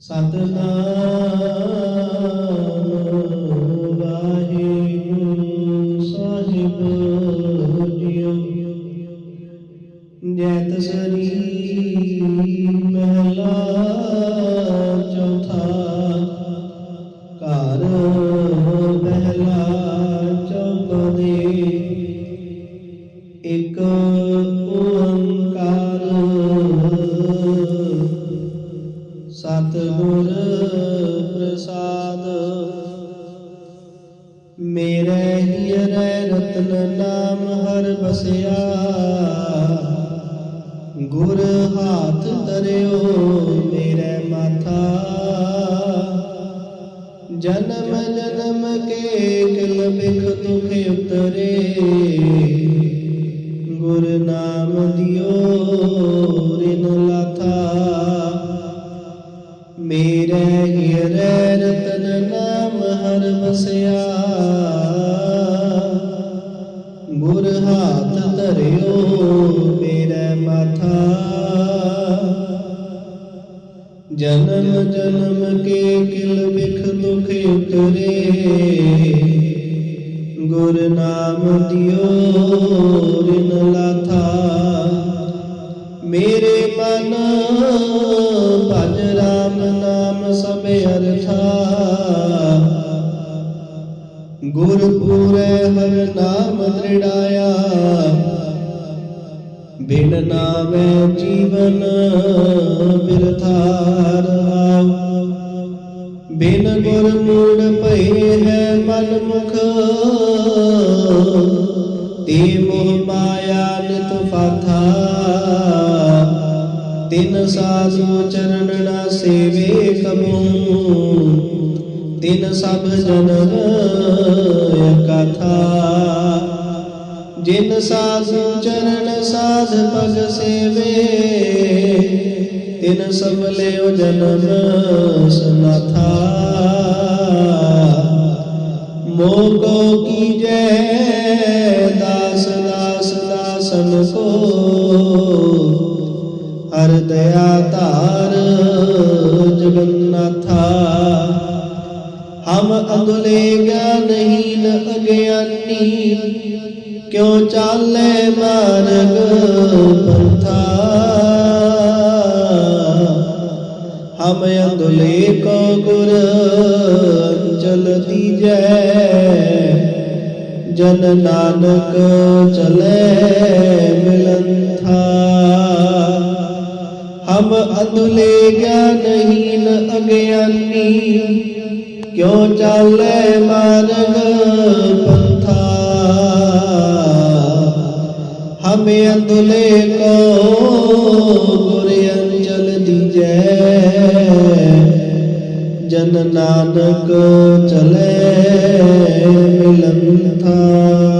ਸਤਨਾਮ ਪ੍ਰਸਾਦ ਮੇਰੇ ਹੀਰੇ ਰਤਨ ਨਾਮ ਹਰ ਬਸਿਆ। ਗੁਰ ਹਾਥ ਧਰਿਓ ਮੇਰੇ ਮਾਥਾ। ਜਨਮ ਜਨਮ ਕੇ ਕਿਲ ਬਿਖ ਦੁਖ ਉਤਰੇ। ਗੁਰ ਨਾਮ ਦਿਓ ਰਿਨ ਲਾਥਾ। ਮੇਰੇ ਹੀਰੇ ਜਨਮ ਜਨਮ ਕੇ ਕਿਲ ਬਿਖ ਦੁਖ ਉਤਰੇ। ਗੁਰ ਨਾਮ ਦਿਓ, ਰਿਨ ਲਾਥਾ। ਮੇਰੇ ਮਨ ਭਜ ਰਾਮ ਨਾਮ ਸਭ ਅਰਥਾ। ਗੁਰ ਪੂਰੇ ਹਰ ਨਾਮ ਦ੍ਰਿੜਾਇਆ। ਬਿਨ ਨਾਮੇ ਜੀਵਨ ਬਿਰਥਾ। ਬਿਨ ਗੁਰ ਮੂੜ ਭਏ ਹੈ ਮਨ ਮੁਖ ਤੇ ਮੋਹ ਮਾਇਆ ਨਿਤ ਫਾਥਾ। ਤਿਨ ਸਾਧੂ ਚਰਨ ਨਾ ਸੇਵੇ ਕਬੂ ਤਿਨ ਸਭ ਜਨਮ ਕਥਾ। ਜਿਨ ਸਾਧੂ ਚਰਨ ਸਾਧ ਪਗ ਸੇਵੇ। ਤਿਨ ਸਭ ਲਿਓ ਜਨਮ ਸਨਾਥਾ। ਸੋ ਹਰ ਦਇਆ ਧਾਰ ਜਗਨਨਾਥਾ। ਹਮ ਅਗਲੇ ਗਿਆਨਹੀਨ ਅਗਿਆਨੀ, ਕਿਉ ਚਾਲੇ ਮਾਰਗ ਪੰਥਾ। ਹਮ ਅਗਲੇ ਕੋ ਗੁਰ ਅੰਚਲ ਦੀਜੈ ਜਨ ਨਾਨਕ ਚਲੇ ਮਿਲੰਥਾ ਹਮ ਅਦੁਲੇ ਗਿਆਨਹੀਨ ਅਗਿਆਨੀ, ਕਿਉ ਚਾਲੇ ਮਾਰਗ ਪੰਥਾ। ਹਮੇ ਅਦੁਲੇ ਕੋ ਜਨ ਨਾਨਕ ਚਲੇ ਮਿਲਨ ਥਾਂ।